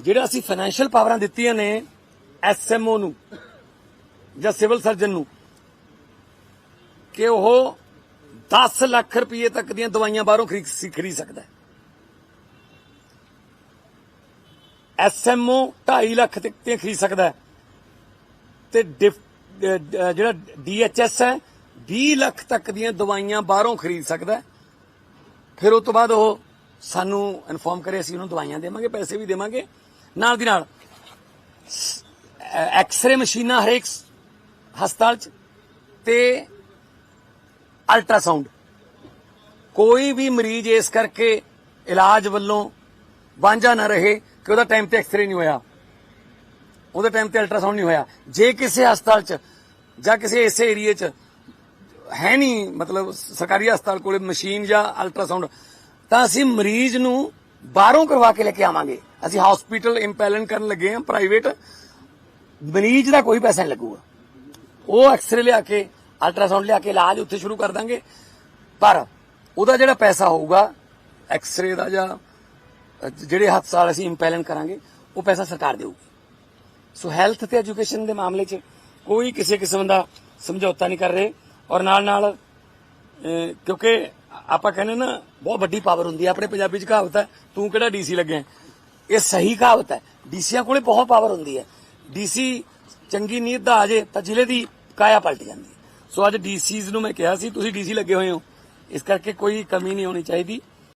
ਜਿਹੜਾ ਅਸੀਂ ਫਾਈਨੈਂਸ਼ੀਅਲ ਪਾਵਰਾਂ ਦਿੱਤੀਆਂ ਨੇ ਐਸਐਮਓ ਨੂੰ ਜਾਂ ਸਿਵਲ ਸਰਜਨ ਨੂੰ, ਕਿ ਉਹ 10 ਲੱਖ ਰੁਪਏ ਤੱਕ ਦੀਆਂ ਦਵਾਈਆਂ ਬਾਹਰੋਂ ਖਰੀਦ ਸੀ- ਖਰੀਦ ਸਕਦਾ ਹੈ। ਐਸਐਮਓ 2.5 ਲੱਖ ਤੱਕ ਦੀਆਂ ਖਰੀਦ ਸਕਦਾ ਹੈ। ਤੇ ਡਿਫ- ਅਹ ਡ- ਜਿਹੜਾ ਡੀਐਚਐਸ ਹੈ 20 ਲੱਖ ਤੱਕ ਦੀਆਂ ਦਵਾਈਆਂ ਬਾਹਰੋਂ ਖਰੀਦ ਸਕਦਾ ਫਿਰ ਉਸ ਤੋਂ ਬਾਅਦ ਉਹ ਸਾਨੂੰ ਇਨਫੋਰਮ ਕਰੇ, ਅਸੀਂ ਉਹਨੂੰ ਦਵਾਈਆਂ ਦੇਵਾਂਗੇ, ਪੈਸੇ ਵੀ ਦੇਵਾਂਗੇ। ਨਾਲ ਦੀ ਨਾਲ ਐਕਸ-ਰੇ ਮਸ਼ੀਨਾਂ ਹਰੇਕ ਹਸਪਤਾਲ 'ਚ ਤੇ ਅਲਟਰਾਸਾਊਂਡ ਕੋਈ ਵੀ ਮਰੀਜ਼ ਇਸ ਕਰਕੇ ਇਲਾਜ ਵੱਲੋਂ ਵਾਂਝਾ ਨਾ ਰਹੇ ਕਿ ਉਹਦਾ ਟਾਈਮ ਤੇ ਐਕਸ-ਰੇ ਨਹੀਂ ਹੋਇਆ। ਉਹਦੇ ਟਾਈਮ ਤੇ ਅਲਟਰਾਸਾਊਂਡ ਨਹੀਂ ਹੋਇਆ। ਜੇ ਕਿਸੇ ਹਸਪਤਾਲ 'ਚ ਜਾਂ ਕਿਸੇ ਇਸੇ ਏਰੀਏ 'ਚ ਹੈ ਨਹੀਂ, ਮਤਲਬ ਸਰਕਾਰੀ ਹਸਪਤਾਲ ਕੋਲੇ ਮਸ਼ੀਨ ਜਾਂ ਅਲਟਰਾਸਾਊਂਡ ਤਾਂ ਅਸੀਂ ਮਰੀਜ਼ ਨੂੰ ਬਾਹਰੋਂ ਕਰਵਾ ਕੇ ਲੈ ਕੇ ਆਵਾਂਗੇ। ਅਸੀਂ ਹਸਪੀਟਲ ਇੰਪੈਲਨ ਕਰਨ ਲੱਗੇ ਹਾਂ ਪ੍ਰਾਈਵੇਟ ਮਰੀਜ਼ ਦਾ ਕੋਈ ਪੈਸਾ ਨਹੀਂ ਲੱਗੂਗਾ। ਉਹ ਐਕਸਰੇ ਲਿਆ ਕੇ ਅਲਟਰਾਸਾਊਂਡ ਲਿਆ ਕੇ ਇਲਾਜ ਉੱਥੇ ਸ਼ੁਰੂ ਕਰ ਦਾਂਗੇ। ਪਰ ਉਹਦਾ ਜਿਹੜਾ ਪੈਸਾ ਹੋਊਗਾ ਐਕਸਰੇ ਦਾ ਜਾਂ ਜਿਹੜੇ ਹੱਥ ਸਾਲ ਅਸੀਂ ਇੰਪੈਲਨ ਕਰਾਂਗੇ, ਉਹ ਪੈਸਾ ਸਰਕਾਰ ਦੇਊਗੀ। ਸੋ ਹੈਲਥ ਤੇ ਐਜੂਕੇਸ਼ਨ ਦੇ ਮਾਮਲੇ 'ਚ ਕੋਈ ਕਿਸੇ ਕਿਸਮ ਦਾ ਸਮਝੌਤਾ ਨਹੀਂ ਕਰ ਰਹੇ। ਔਰ ਨਾਲ ਨਾਲ ਕਿਉਂਕਿ ਆਪਾਂ ਕਹਿੰਦੇ ਨਾ, ਬਹੁਤ ਵੱਡੀ ਪਾਵਰ ਹੁੰਦੀ ਹੈ ਆਪਣੇ ਪੰਜਾਬੀ 'ਚ ਕਹਾਵਤ ਹੈ, ਤੂੰ ਕਿਹੜਾ ਡੀਸੀ ਲੱਗਿਆ ਇਹ ਸਹੀ ਕਹਾਵਤ ਹੈ। ਡੀਸੀਆਂ ਕੋਲੇ ਬਹੁਤ ਪਾਵਰ ਹੁੰਦੀ ਹੈ। ਡੀਸੀ ਚੰਗੀ ਨੀਅਤ ਦਾ ਆ ਜੇ ਤਾਂ ਜ਼ਿਲ੍ਹੇ ਦੀ ਕਾਇਆ ਪਲਟ ਜਾਂਦੀ ਹੈ। ਸੋ ਅੱਜ ਡੀਸੀਜ਼ ਨੂੰ ਮੈਂ ਕਿਹਾ ਸੀ, ਤੁਸੀਂ ਡੀਸੀ ਲੱਗੇ ਹੋਏ ਹੋ। ਇਸ ਕਰਕੇ ਕੋਈ ਕਮੀ ਨਹੀਂ ਹੋਣੀ ਚਾਹੀਦੀ।